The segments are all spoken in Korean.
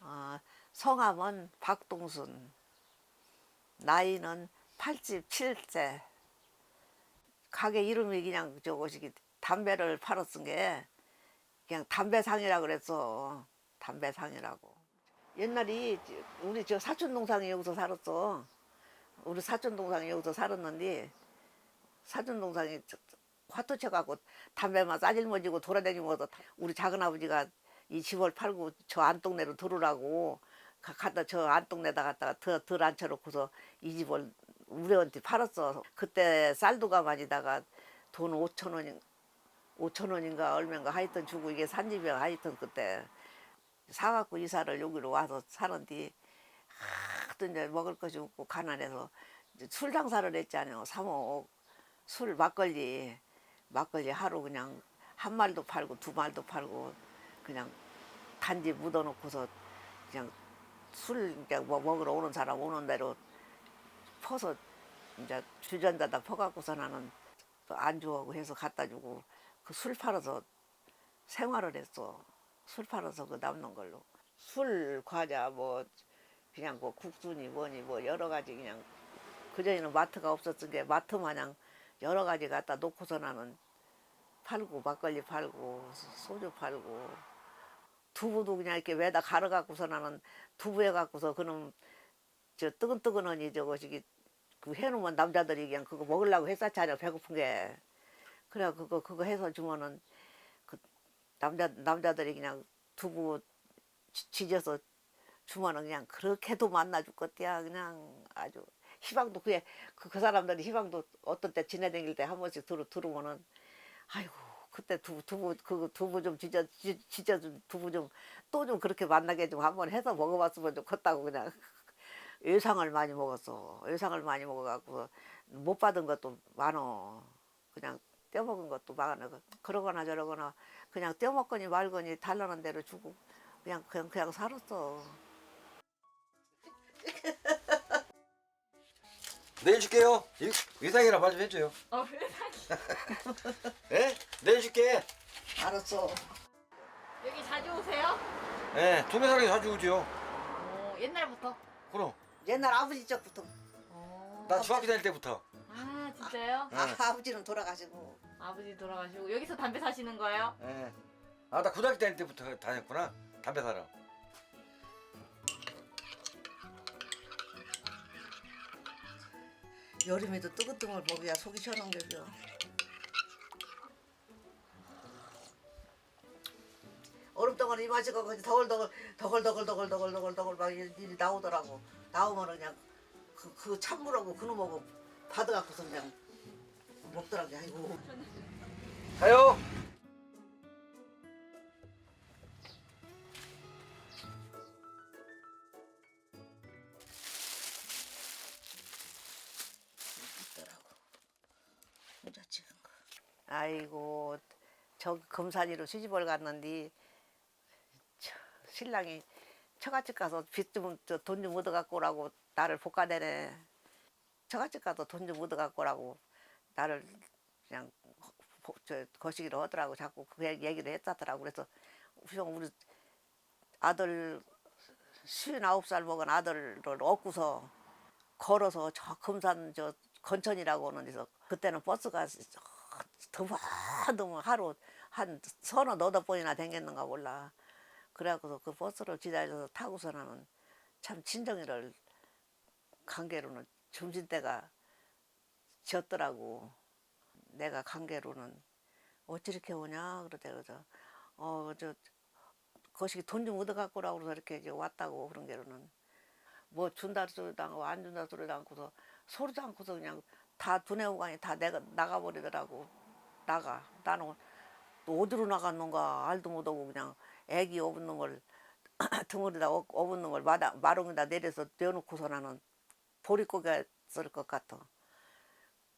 아, 성함은 박동순. 나이는 87세 가게 이름이 그냥 저것이 그 담배를 팔았은 게 그냥 담배상이라 그랬어. 담배상이라고. 옛날에 우리 저 사촌 동상이 여기서 살았어. 우리 사촌 동상이 여기서 살았는데 사촌 동상이 화투 쳐갖고 담배만 싸질머지고 돌아다니면서 우리 작은 아버지가 이 집을 팔고 저 안동네로 들어오라고 가- 갖다 저 안동네다 갖다가 더, 덜 앉혀놓고서 이 집을 우리한테 팔았어. 그때 쌀두가 마니다가 돈 5천 원인 5천 원인가 얼마인가 하여튼 주고 이게 산집이야 하여튼 그때 사갖고 이사를 여기로 와서 사는데 하도 이제 먹을 것이 없고 가난해서 술 장사를 했잖아요. 사목 술 막걸리 막걸리 하루 그냥 한 말도 팔고 두 말도 팔고 그냥 단지 묻어놓고서 그냥 술 이제 뭐 먹으러 오는 사람 오는 대로 퍼서 이제 주전자다 퍼갖고서 나는 또 안주하고 해서 갖다 주고 그 술 팔아서 생활을 했어. 술 팔아서 그 남는 걸로. 술 과자 뭐 그냥 뭐 국수니 뭐니 뭐 여러 가지 그냥 그전에는 마트가 없었던 게 마트 마냥 여러 가지 갖다 놓고서 나는 팔고 막걸리 팔고 소주 팔고 두부도 그냥 이렇게 왜다 갈아 갖고서 나는 두부에 갖고서 그놈 저 뜨근뜨근하니 저것이 그 해놓으면 남자들이 그냥 그거 먹으려고 했었잖아요 배고픈 게. 그래 그거 그거 해서 주면은 그 남자 남자들이 그냥 두부 지- 지져서 주면은 그냥 그렇게도 만나 죽겠대야. 그냥 아주 희망도 그게 그, 그 사람들이 희망도 어떤 때 지내다닐 때한 번씩 들어 들어오면은 아이고 그때 두부 두부 그 두부 좀 지져 지- 지져 좀 두부 좀또좀 그렇게 만나게 좀 한번 해서 먹어봤으면 좋겠다고 그냥 예상을 많이 먹었어. 예상을 많이 먹어갖고 못 받은 것도 많어. 그냥 떼먹은 것도 많아 그러거나 저러거나 그냥 떼먹거니 말거니 달라는 대로 주고 그냥 그냥 그냥 살았어. 내일 줄게요. 이- 의상이랑 말 좀 해줘요. 어. 예? 내일 줄게. 알았어. 여기 자주 오세요? 예, 동네 사람이 자주 오죠. 어, 옛날부터? 그럼. 옛날 아버지 쪽부터 어. 나 중학교 다닐 때부터. 아, 진짜요? 네. 아, 아버지는 돌아가시고 아버지 돌아가시고 여기서 담배 사시는 거예요? 예. 아, 나 고등학교 다닐 때부터 다녔구나. 담배 사러. 여름에도 뜨끈뜨끈 먹어야 속이 시원한 거죠. 얼음덩어리 이마시고 거기 더글더글 더글더글 더글 더글 더글 더글 막 일- 일이 나오더라고. 나오면 그냥 그, 그 찬물하고 그놈하고 받아갖고서 그냥 먹더라고. 아이고. 가요. 있더라고. 모자 찍은 거. 아이고 저 금산이로 시집을 갔는데 저, 신랑이 처갓집 가서 빚 좀 돈 좀 얻어갖고 오라고 나를 볶아내네. 처갓집 가서 돈좀 얻어갖고 오라고 나를 그냥 거시기로 하더라고 자꾸 그 얘기를 했다더라고 그래서 형 우리 아들 쉰아홉 살 먹은 아들을 얻고서 걸어서 저 금산 저 건천이라고 하는 데서 그때는 버스가 드문드문 하루 한 서너 너덟 번이나 댕겼는가 몰라. 그래갖고서 그 버스를 기다려서 타고서 나는 참 친정이를 관계로는 점심때가 졌더라고. 내가 관계로는 어찌 이렇게 오냐 그러대. 그래서 어저 거시기 돈 좀 얻어 갖고 오라고 그래서 이렇게 이제 왔다고 그런 게로는. 뭐 준다 소리도 않고 안 준다 소리도 않고서 소리도 않고서 그냥 다 두뇌오간이 다 내가 나가 버리더라고. 나가. 나는 또 어디로 나갔는가 알도 못하고 그냥 애기 업는 걸 업- 업는 걸 마다 마롱에다 내려서 내놓고서 나는 보릿고개 쓸 것 같아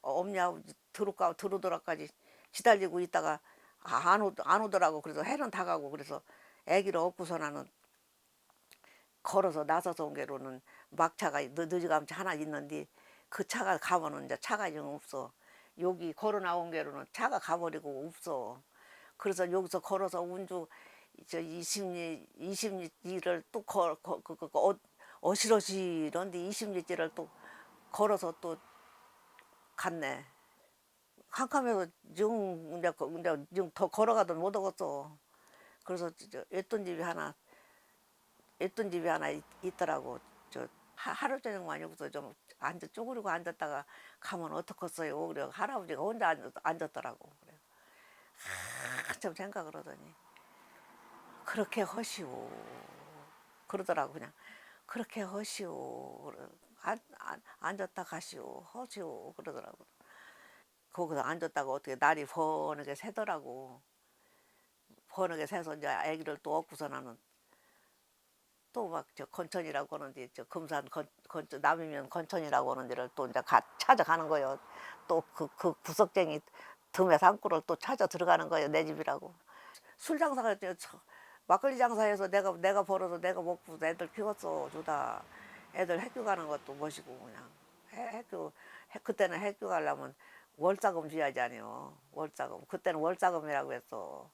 어, 없냐 들어가 들어오더라까지 기다리고 있다가 아, 안, 오, 안 오더라고 그래서 해는 다 가고 그래서 애기를 업고서 나는 걸어서 나서서 온 게로는 막차가 늦- 늦어가면서 하나 있는데 그 차가 가면은 이제 차가 영 없어. 여기 걸어 나온 게로는 차가 가버리고 없어. 그래서 여기서 걸어서 운주 저 20리 20리를 또 걸, 거, 그, 그, 그, 어, 어시러시런데 20리째를 또 걸어서 또 갔네. 캄캄해서 영 이제 거- 이제 영더 걸어가도 못 오겠어. 그래서 저 했던 집이 하나 했던 집이 하나 있, 있더라고. 저 하- 하루 저녁만 여기서 좀 앉아 쪼그리고 앉았다가 가면 어떡겠어요. 그래 할아버지가 혼자 앉, 앉았더라고. 그래. 한참 생각을 하더니 그렇게 허시오. 그러더라고 그냥 그렇게 허시오. 안, 안, 앉았다 가시오. 허시오. 그러더라고. 거기서 앉았다가 어떻게 날이 번하게 새더라고. 번하게 새서 이제 아기를 또 얻고서 나는 또 막 저 건천이라고 하는데 저 금산 건, 건천 남이면 건천이라고 하는 데를 또 이제 가, 찾아가는 거예요. 또 그 그 구석쟁이 틈에 산골을 또 찾아 들어가는 거예요. 내 집이라고. 술 장사가 저- 막걸리 장사해서 내가 내가 벌어서 내가 먹고 애들 키웠어 주다. 애들 학교 가는 것도 멋이고 그냥 해- 학교 해- 그때는 학교 가려면 월자금 줘야지 아니요. 월자금. 그때는 월자금이라고 했어.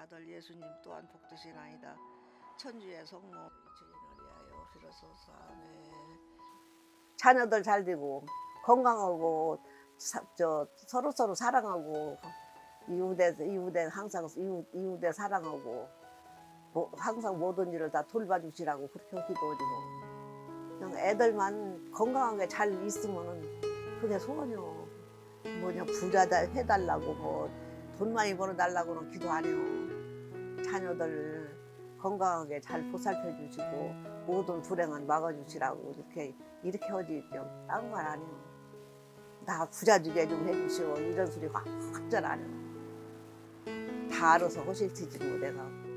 아들 예수님 또한 복되시나이다. 천주의 성모 주인을 위하여 빌어소서 아멘. 자녀들 잘 되고 건강하고 사- 저 서로 서로 사랑하고 이웃에 이웃에 항상 이웃 이웃에 사랑하고 뭐 항상 모든 일을 다 돌봐주시라고 그렇게 기도드리고 그냥 애들만 건강하게 잘 있으면은 그게 소원이요. 뭐냐 부자 다 해달라고 뭐 돈 많이 벌어달라고는 기도 안 해요. 자녀들 건강하게 잘 보살펴 주시고 모든 불행은 막아 주시라고 이렇게 이렇게 하지 좀 다른 건 아니에요. 나 부자 주게 좀 해주시오 이런 소리 확 확전 안 해요. 다 알아서 하실 테지 뭐 내가